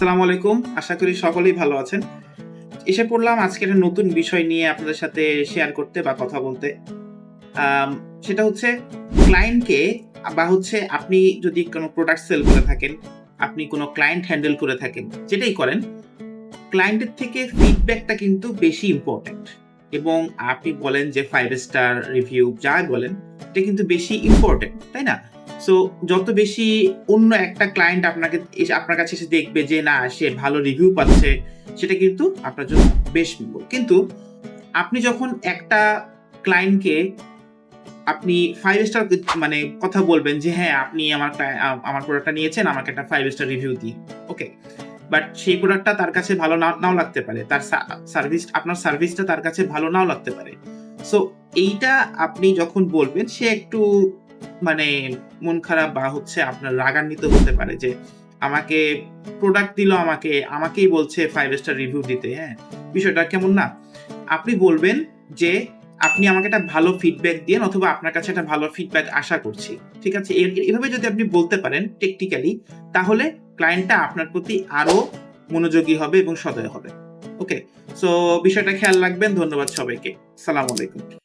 আসসালামু আলাইকুম। আশা করি সকলেই ভালো আছেন। এসে পড়লাম আজকে একটা নতুন বিষয় নিয়ে আপনাদের সাথে শেয়ার করতে বা কথা বলতে। সেটা হচ্ছে ক্লায়েন্টকে বা হচ্ছে আপনি যদি কোনো প্রোডাক্ট সেল করে থাকেন, আপনি কোনো ক্লায়েন্ট হ্যান্ডেল করে থাকেন, যেটাই করেন ক্লায়েন্টের থেকে ফিডব্যাকটা কিন্তু বেশি ইম্পর্ট্যান্ট এবং আপনি বলেন যে ফাইভ স্টার রিভিউ যা বলেন, এটা কিন্তু বেশি ইম্পর্টেন্ট তাই না? সো যত বেশি অন্য একটা ক্লায়েন্ট আপনাকে আপনার কাছে এসে দেখবে যে না, সে ভালো রিভিউ পাচ্ছে, সেটা কিন্তু আপনার জন্য বেশ কিন্তু আপনি যখন একটা ক্লায়েন্টকে আপনি ফাইভ স্টার মানে কথা বলবেন যে হ্যাঁ আপনি আমার আমার প্রোডাক্টটা নিয়েছেন, আমাকে একটা ফাইভ স্টার রিভিউ দিন ওকে বাট সেই প্রোডাক্টটা তার কাছে ভালো না, নাও লাগতে পারে। তার সার্ভিস আপনার সার্ভিসটা তার কাছে ভালো নাও লাগতে পারে। সো এইটা আপনি যখন বলবেন, সে একটু মানে মন খারাপ বা হচ্ছে আপনার রাগান্বিত হতে পারে যে, আমাকে প্রোডাক্ট দিল আমাকে, আমাকেই বলছে ফাইভ স্টার রিভিউ দিতে। হ্যাঁ বিষয়টা কেমন না? আপনি বলবেন যে, আপনি আমাকে একটা ভালো ফিডব্যাক দিন অথবা আপনার কাছে একটা ভালো ফিডব্যাক আশা করছি। ঠিক আছে? এভাবে যদি আপনি বলতে পারেন টেকনিক্যালি তাহলে ক্লায়েন্টটা আপনার প্রতি আরও মনোযোগী হবে এবং সদয় হবে। ওকে সো বিষয়টা খেয়াল রাখবেন। ধন্যবাদ সবাইকে। সালাম আলাইকুম।